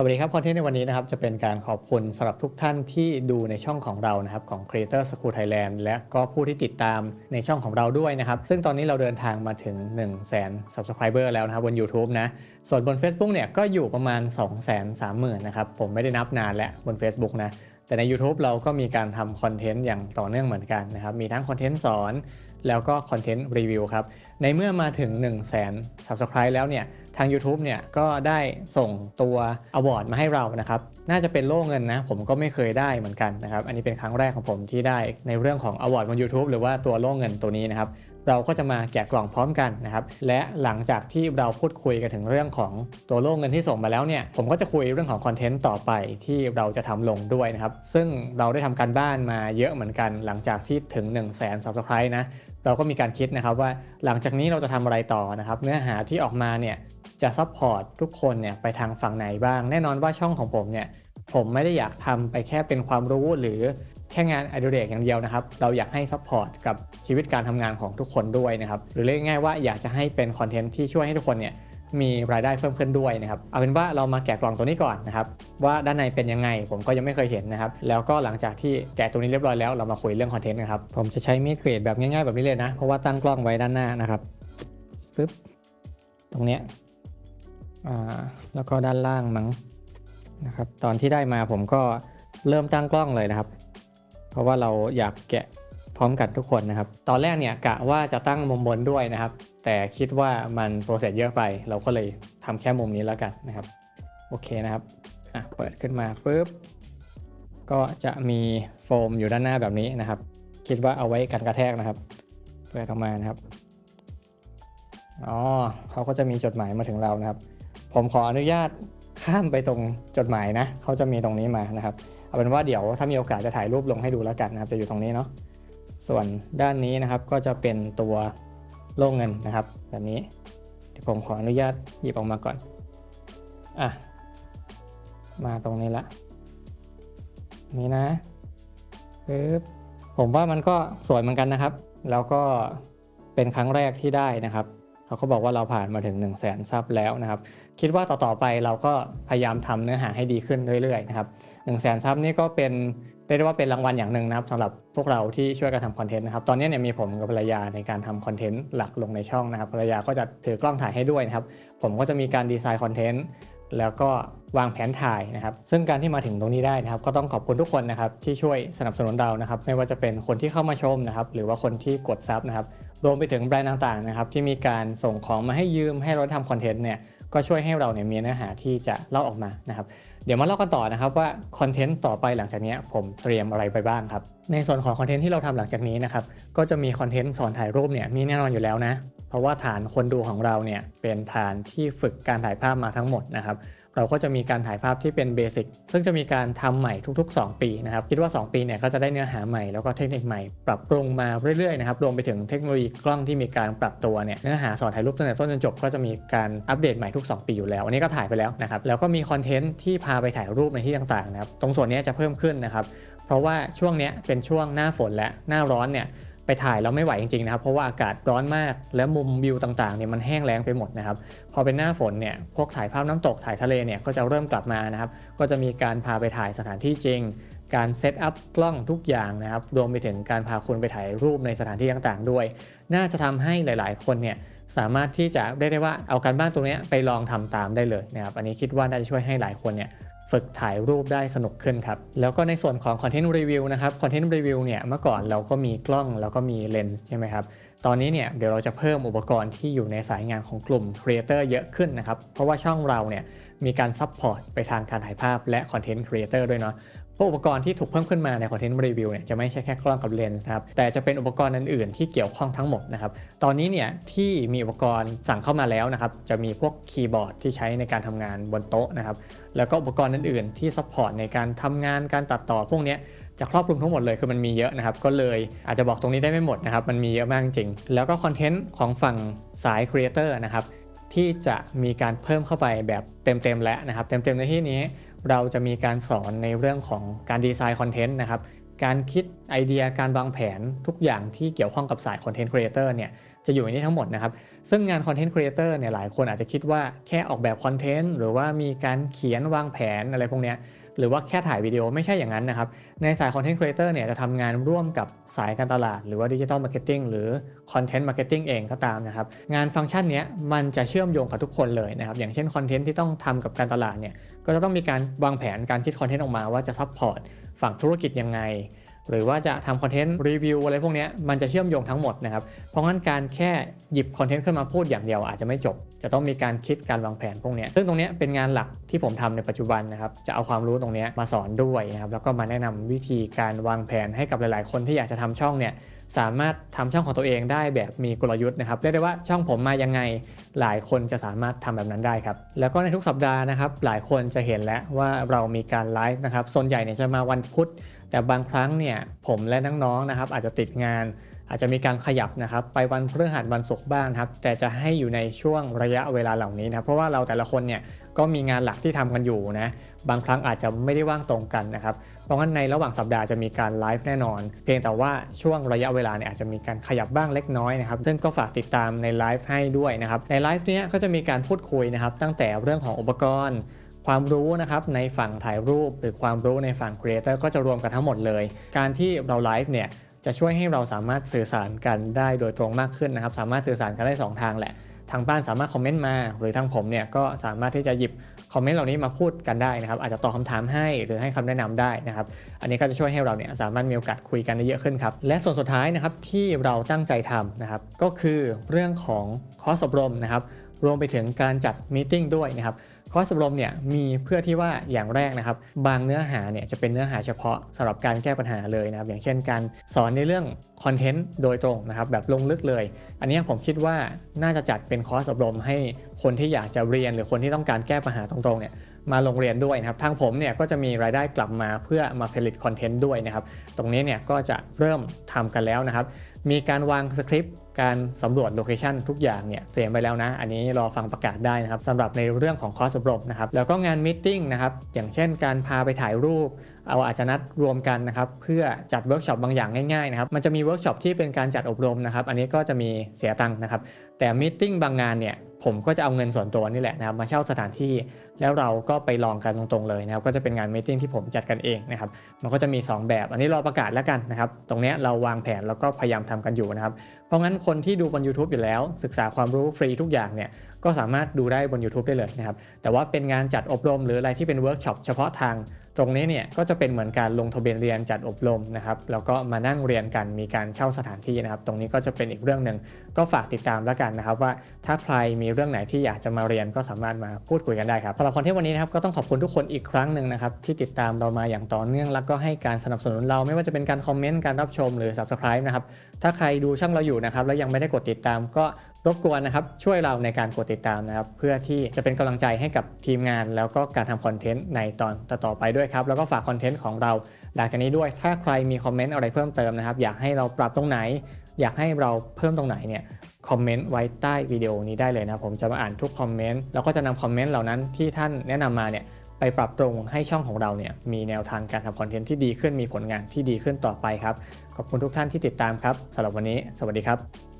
สวัสดีครับคอนเทนต์ในวันนี้นะครับจะเป็นการขอบคุณสำหรับทุกท่านที่ดูในช่องของเรานะครับของ Creator School Thailand และก็ผู้ที่ติดตามในช่องของเราด้วยนะครับซึ่งตอนนี้เราเดินทางมาถึง 1 0 0 0 0แสน Subscriber แล้วนะครับบน YouTube นะส่วนบน Facebook เนี่ยก็อยู่ประมาณ 2 3 0 0 0 0นะครับผมไม่ได้นับนานแล้วบน Facebook นะแต่ใน YouTube เราก็มีการทำคอนเทนต์อย่างต่อเนื่องเหมือนกันนะครับมีทั้งคอนเทนต์สอนแล้วก็คอนเทนต์รีวิวครับในเมื่อมาถึง 1 0 0 0 0แสน Subscribe แล้วเนี่ย ทาง YouTube เนี่ยก็ได้ส่งตัว Award มาให้เรานะครับ น่าจะเป็นโล่เงินนะ ผมก็ไม่เคยได้เหมือนกันนะครับ อันนี้เป็นครั้งแรกของผมที่ได้ในเรื่องของ Award บน YouTube หรือว่าตัวโล่เงินตัวนี้นะครับเราก็จะมาแกะกล่องพร้อมกันนะครับ และหลังจากที่เราพูดคุยกันถึงเรื่องของตัวโล่เงินที่ส่งมาแล้วเนี่ย ผมก็จะคุยเรื่องของคอนเทนต์ต่อไปที่เราจะทำลงด้วยนะครับ ซึ่งเราได้ทำการบ้านมาเยอะเหมือนกันหลังจากที่ถึง 1 0 0 0 0แสน Subscribe นะ เราก็มีการคิดนะครับว่าหลังจากนี้เราจะทำอะไรต่อนะครับ เนื้อหาที่ออกมาเนี่ย จะซัพพอร์ตทุกคนเนี่ยไปทางฝั่งไหนบ้าง แน่นอนว่าช่องของผมเนี่ยผมไม่ได้อยากทำไปแค่เป็นความรู้หรือแค่งานอดิเรกอย่างเดียวนะครับ เราอยากให้ซัพพอร์ตกับชีวิตการทำงานของทุกคนด้วยนะครับ หรือเรียกง่ายว่าอยากจะให้เป็นคอนเทนต์ที่ช่วยให้ทุกคนเนี่ยมีรายได้เพิ่มขึ้นด้วยนะครับ เอาเป็นว่าเรามาแกะกล่องตัวนี้ก่อนนะครับ ว่าด้านในเป็นยังไงผมก็ยังไม่เคยเห็นนะครับ แล้วก็หลังจากที่แกะตัวนี้เรียบร้อยแล้วเรามาคุยเรื่องคอนเทนต์กันครับ ผมจะใช้มีดเกรดแบบง่ายๆแบบนี้เลยนะ เพราะว่าตั้งกล้องไว้ด้านหน้านะครับปึ๊บตรงเนี้ย แล้วก็ด้านล่างมั้งนะครับ ตอนที่ได้มาผมก็เริ่มตั้งกล้องเลยนะครับ เพราะว่าเราอยากแกะพร้อมกันทุกคนนะครับ ตอนแรกเนี่ยกะว่าจะตั้งมุมบนด้วยนะครับ แต่คิดว่ามันโปรเซสเยอะไป เราก็เลยทำแค่มุมนี้แล้วกันนะครับ โอเคนะครับอะเปิดขึ้นมาปุ๊บ ก็จะมีโฟมอยู่ด้านหน้าแบบนี้นะครับ คิดว่าเอาไว้กันกระแทกนะครับ เปิดออกมานะครับ อ๋อเขาก็จะมีจดหมายมาถึงเรานะครับ ผมขออนุญาตข้ามไปตรงจดหมายนะเขาจะมีตรงนี้มานะครับ เอาเป็นว่าเดี๋ยวถ้ามีโอกาสจะถ่ายรูปลงให้ดูแล้วกันนะครับ จะอยู่ตรงนี้เนาะส่วนด้านนี้นะครับก็จะเป็นตัวโล่เงินนะครับ แบบนี้เดี๋ยวผมขออนุญาตหยิบออกมาก่อนอะมาตรงนี้ละนี่นะปึ๊บผมว่ามันก็สวยเหมือนกันนะครับ แล้วก็เป็นครั้งแรกที่ได้นะครับเขาก็บอกว่าเราผ่านมาถึง 1 0 0 0 0แสนซับแล้วนะครับ คิดว่าต่อๆไปเราก็พยายามทำเนื้อหาให้ดีขึ้นเรื่อยๆนะครับ1 0 0 0 0แสนซับนี่ก็เป็นเรียกได้ว่าเป็นรางวัลอย่างหนึ่งนะครับสำหรับพวกเราที่ช่วยกันทำคอนเทนต์นะครับตอนนี้เนี่ยมีผมกับภรรยาในการทำคอนเทนต์หลักลงในช่องนะครับภรรยาก็จะถือกล้องถ่ายให้ด้วยนะครับผมก็จะมีการดีไซน์คอนเทนต์แล้วก็วางแผนถ่ายนะครับ ซึ่งการที่มาถึงตรงนี้ได้นะครับ ก็ต้องขอบคุณทุกคนนะครับที่ช่วยสนับสนุนเรานะครับ ไม่ว่าจะเป็นคนที่เข้ามาชมนะครับ หรือว่าคนที่กดซับนะครับรวมไปถึงแบรนด์ต่างๆนะครับที่มีการส่งของมาให้ยืมให้เราทำคอนเทนต์เนี่ย ก็ช่วยให้เราเนี่ยมีเนื้อหาที่จะเล่าออกมานะครับ เดี๋ยวมาเล่ากันต่อนะครับว่าคอนเทนต์ต่อไปหลังจากนี้ผมเตรียมอะไรไปบ้างครับ ในส่วนของคอนเทนต์ที่เราทำหลังจากนี้นะครับ ก็จะมีคอนเทนต์สอนถ่ายรูปเนี่ยมีแน่นอนอยู่แล้วนะ เพราะว่าฐานคนดูของเราเนี่ยเป็นฐานที่ฝึกการถ่ายภาพมาทั้งหมดนะครับ เราก็จะมีการถ่ายภาพที่เป็นเบสิกซึ่งจะมีการทำใหม่ทุก ๆ 2 ปีนะครับ คิดว่า 2 ปีเนี่ยก็จะได้เนื้อหาใหม่แล้วก็เทคนิคใหม่ปรับปรุงมาเรื่อยๆนะครับรวมไปถึงเทคโนโลยีกล้องที่มีการปรับตัวเนี่ยเนื้อหาสอนถ่ายรูปตั้งแต่ต้นจนจบ ก็จะมีการอัปเดตใหม่ทุก 2 ปีอยู่แล้วอันนี้ก็ถ่ายไปแล้วนะครับแล้วก็มีคอนเทนต์ที่พาไปถ่ายรูปในที่ต่างๆนะครับตรงส่วนนี้จะเพิ่มขึ้นนะครับเพราะว่าช่วงเนี้ยเป็นช่วงหน้าฝนและหน้าร้อนเนี่ย ไปถ่ายแล้วไม่ไหวจริงๆนะครับเพราะว่าอากาศร้อนมากและมุมวิวต่างๆเนี่ยมันแห้งแล้งไปหมดนะครับพอเป็นหน้าฝนเนี่ยพวกถ่ายภาพน้ำตกถ่ายทะเลเนี่ยก็จะเริ่มกลับมานะครับก็จะมีการพาไปถ่ายสถานที่จริง การเซตอัพกล้องทุกอย่างนะครับรวมไปถึงการพาคุณไปถ่ายรูปในสถานที่ต่างๆ ด้วย น่าจะทำให้หลายๆ คนเนี่ยสามารถที่จะได้ได้ว่าเอาการบ้านตรงนี้ไปลองทำตามได้เลยนะครับอันนี้คิดว่าน่าจะช่วยให้หลายคนเนี่ย ฝึกถ่ายรูปได้สนุกขึ้นครับ แล้วก็ในส่วนของคอนเทนต์รีวิวนะครับคอนเทนต์รีวิวเนี่ยเมื่อก่อนเราก็มีกล้องแล้วก็มีเลนส์ใช่ไหมครับ ตอนนี้เนี่ยเดี๋ยวเราจะเพิ่มอุปกรณ์ที่อยู่ในสายงานของกลุ่มครีเอเตอร์เยอะขึ้นนะครับ เพราะว่าช่องเราเนี่ยมีการซัพพอร์ตไปทางการถ่ายภาพและคอนเทนต์ครีเอเตอร์ด้วยเนาะ พวกอุปกรณ์ที่ถูกเพิ่มขึ้นมาในคอนเทนต์รีวิวเนี่ยจะไม่ใช่แค่กล้องกับเลนส์นะครับแต่จะเป็นอุปกรณ์อื่นๆที่เกี่ยวข้องทั้งหมดนะครับตอนนี้เนี่ยที่มีอุปกรณ์สั่งเข้ามาแล้วนะครับจะมีพวกคีย์บอร์ดที่ใช้ในการทำงานบนโต๊ะนะครับแล้วก็อุปกรณ์อื่นๆ ที่ซัพพอร์ตในการทำงานการตัดต่อพวกนี้จะครอบคลุมทั้งหมดเลยคือมันมีเยอะนะครับก็เลยอาจจะบอกตรงนี้ได้ไม่หมดนะครับมันมีเยอะมากจริง แล้วก็คอนเทนต์ของฝั่งสายครีเอเตอร์นะครับที่จะมีการเพิ่มเข้าไปแบบเต็มๆแล้วนะครับเต็มๆในที่นี้ เราจะมีการสอนในเรื่องของการดีไซน์คอนเทนต์นะครับ การคิดไอเดียการวางแผนทุกอย่างที่เกี่ยวข้องกับสายคอนเทนต์ครีเอเตอร์เนี่ยจะอยู่ในนี้ทั้งหมดนะครับ ซึ่งงานคอนเทนต์ครีเอเตอร์เนี่ยหลายคนอาจจะคิดว่าแค่ออกแบบคอนเทนต์หรือว่ามีการเขียนวางแผนอะไรพวกเนี้ย หรือว่าแค่ถ่ายวิดีโอไม่ใช่อย่างนั้นนะครับ ในสายคอนเทนต์ครีเอเตอร์เนี่ยจะทำงานร่วมกับสายการตลาด หรือว่าดิจิทัลมาร์เก็ตติ้งหรือคอนเทนต์มาร์เก็ตติ้งเองก็ตามนะครับ งานฟังก์ชันนี้มันจะเชื่อมโยงกับทุกคนเลยนะครับ อย่างเช่นคอนเทนต์ที่ต้องทำกับการตลาดเนี่ยก็จะต้องมีการวางแผนการคิดคอนเทนต์ออกมาว่าจะซัพพอร์ตฝั่งธุรกิจยังไง หรือว่าจะทำคอนเทนต์รีวิวอะไรพวกนี้มันจะเชื่อมโยงทั้งหมดนะครับ เพราะงั้นการแค่หยิบคอนเทนต์ขึ้นมาพูดอย่างเดียวอาจจะไม่จบ จะต้องมีการคิดการวางแผนพวกนี้ซึ่งตรงนี้เป็นงานหลักที่ผมทำในปัจจุบันนะครับจะเอาความรู้ตรงนี้มาสอนด้วยนะครับแล้วก็มาแนะนำวิธีการวางแผนให้กับหลาย ๆ คนที่อยากจะทำช่องเนี่ยสามารถทำช่องของตัวเองได้แบบมีกลยุทธ์นะครับเรียกได้ว่าช่องผมมายังไงหลายคนจะสามารถทำแบบนั้นได้ครับแล้วก็ในทุกสัปดาห์นะครับหลายคนจะเห็นแล้วว่าเรามีการไลฟ์นะครับส่วนใหญ่เนี่ยจะมาวันพุธ แต่บางครั้งเนี่ยผมและน้องๆนะครับ อาจจะติดงาน อาจจะมีการขยับนะครับ ไปวันพฤหัสวันศุกร์บ้างครับ แต่จะให้อยู่ในช่วงระยะเวลาเหล่านี้นะเพราะว่าเราแต่ละคนเนี่ยก็มีงานหลักที่ทำกันอยู่นะบางครั้งอาจจะไม่ได้ว่างตรงกันนะครับ เพราะงั้นในระหว่างสัปดาห์จะมีการไลฟ์แน่นอน เพียงแต่ว่าช่วงระยะเวลาเนี่ยอาจจะมีการขยับบ้างเล็กน้อยนะครับซึ่งก็ฝากติดตามในไลฟ์ให้ด้วยนะครับในไลฟ์เนี้ยก็จะมีการพูดคุยนะครับตั้งแต่เรื่องของอุปกรณ์ ความรู้นะครับในฝั่งถ่ายรูป หรือความรู้ในฝั่งครีเอเตอร์ก็จะรวมกันทั้งหมดเลย การที่เราไลฟ์เนี่ยจะช่วยให้เราสามารถสื่อสารกันได้โดยตรงมากขึ้นนะครับ สามารถสื่อสารกันได้สองทางแหละ ทางบ้านสามารถคอมเมนต์มา หรือทางผมเนี่ยก็สามารถที่จะหยิบคอมเมนต์เหล่านี้มาพูดกันได้นะครับ อาจจะตอบคำถามให้หรือให้คำแนะนำได้นะครับ อันนี้ก็จะช่วยให้เราเนี่ยสามารถมีโอกาสคุยกันได้เยอะขึ้นครับ และส่วนสุดท้ายนะครับที่เราตั้งใจทำนะครับ ก็คือเรื่องของคอร์สอบรมนะครับ รวมไปถึงการจัดมีติ้งด้วยนะครับ คอร์สอบรมเนี่ยมีเพื่อที่ว่าอย่างแรกนะครับ บางเนื้อหาเนี่ยจะเป็นเนื้อหาเฉพาะสำหรับการแก้ปัญหาเลยนะครับ อย่างเช่นการสอนในเรื่องคอนเทนต์โดยตรงนะครับแบบลงลึกเลย อันนี้ผมคิดว่าน่าจะจัดเป็นคอร์สอบรมให้คนที่อยากจะเรียนหรือคนที่ต้องการแก้ปัญหาตรงๆเนี่ย มาลงเรียนด้วยนะครับ ทางผมเนี่ยก็จะมีรายได้กลับมาเพื่อมาผลิตคอนเทนต์ด้วยนะครับ ตรงนี้เนี่ยก็จะเริ่มทำกันแล้วนะครับ มีการวางสคริปต์การสำรวจโลเคชันทุกอย่างเนี่ยเตรียมไปแล้วนะ อันนี้รอฟังประกาศได้นะครับสำหรับในเรื่องของคอร์สอบรมนะครับ แล้วก็งานมิ팅นะครับ อย่างเช่นการพาไปถ่ายรูป เอาอาจจะนัดรวมกันนะครับเพื่อจัดเวิร์กช็อปบางอย่างง่ายๆนะครับ มันจะมีเวิร์กช็อปที่เป็นการจัดอบรมนะครับ อันนี้ก็จะมีเสียตังค์นะครับ แต่มิ팅บางงานเนี่ย ผมก็จะเอาเงินส่วนตัวนี่แหละนะครับมาเช่าสถานที่แล้วเราก็ไปลองกันตรงๆเลยนะครับก็จะเป็นงานมิ팅ที่ผมจัดกันเองนะครับมันก็จะมี 2 แบบ อันนี้รอประกาศแล้วกันนะครับตรงนี้เราวางแผนแล้วก็พยายามทำกันอยู่นะครับ เพราะงั้นคนที่ดูบน YouTube อยู่แล้ว ศึกษาความรู้ฟรีทุกอย่างเนี่ยก็สามารถดูได้บน YouTube ได้เลยนะครับ แต่ว่าเป็นงานจัดอบรมหรืออะไรที่เป็นเวิร์กช็อปเฉพาะทางตรงนี้เนี่ยก็จะเป็นเหมือนการลงทะเบียนเรียนจัดอบรมนะครับแล้วก็มานั่งเรียนกันมีการเช่าสถานที่นะครับ ตรงนี้ก็จะเป็นอีกเรื่องหนึ่งก็ฝากติดตามแล้วกันนะครับ ว่าถ้าใครมีเรื่องไหนที่อยากจะมาเรียนก็สามารถมาพูดคุยกันได้ครับสำหรับคอนเทนต์วันนี้นะครับก็ต้องขอบคุณทุกคนอีกครั้งหนึ่งนะครับที่ติดตามเรามาอย่างต่อเนื่องแล้วก็ให้การสนับสนุนเราไม่ว่าจะเป็นการคอมเมนต์การรับชมหรือ Subscribe นะครับถ้าใครดูช่องเราอยู่นะครับแล้วยังไม่ได้กดติดตามก็รบกวนนะครับช่วยเราในการกดติดตามนะครับเพื่อที่จะเป็นกำลังใจให้กับทีมงาน แล้วก็การทำคอนเทนต์ในตอนต่อๆไปด้วยครับแล้วก็ฝากคอนเทนต์ของเรา หลังจากนี้ด้วยถ้าใครมีคอมเมนต์อะไรเพิ่มเติมนะครับอยากให้เราปรับตรงไหน อยากให้เราเพิ่มตรงไหนเนี่ยคอมเมนต์ไว้ใต้วิดีโอนี้ได้เลยนะผมจะมาอ่านทุกคอมเมนต์แล้วก็จะนำคอมเมนต์เหล่านั้นที่ท่านแนะนำมาเนี่ย ไปปรับปรุงให้ช่องของเราเนี่ยมีแนวทางการทำคอนเทนต์ที่ดีขึ้นมีผลงานที่ดีขึ้นต่อไปครับ ขอบคุณทุกท่านที่ติดตามครับสำหรับวันนี้ สวัสดีครับ